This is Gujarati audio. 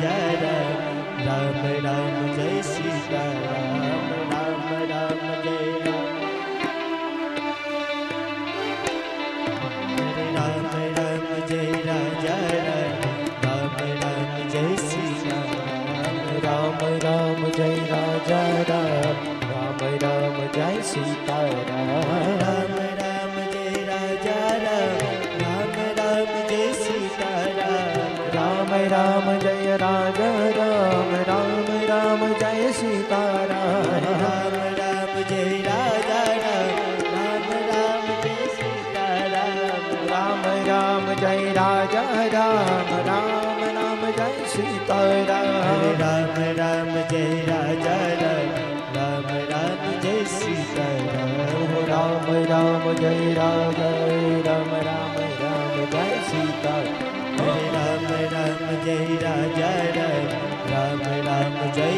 રાજા રામ રામ રામ જય સીતારામ રામ રામ જય રામ રામ રામ જય રાજા રામ રામ રામ જય સીતા રામ રામ જય રાજા રામ રામ રામ જય રામ રામ રામ રામ જય રાજા રામ રામ રામ જય સીતારામ રામ રામ જય રાજા રામ રામ જય સીતારામ રામ રામ જય રાજા રામ રામ રામ જય સીતારામ રામ રામ જય રાજા રામ રામ રામ જય સીતારામ રામ રામ જય રાજા રામ જય રાજા રામ રામ જય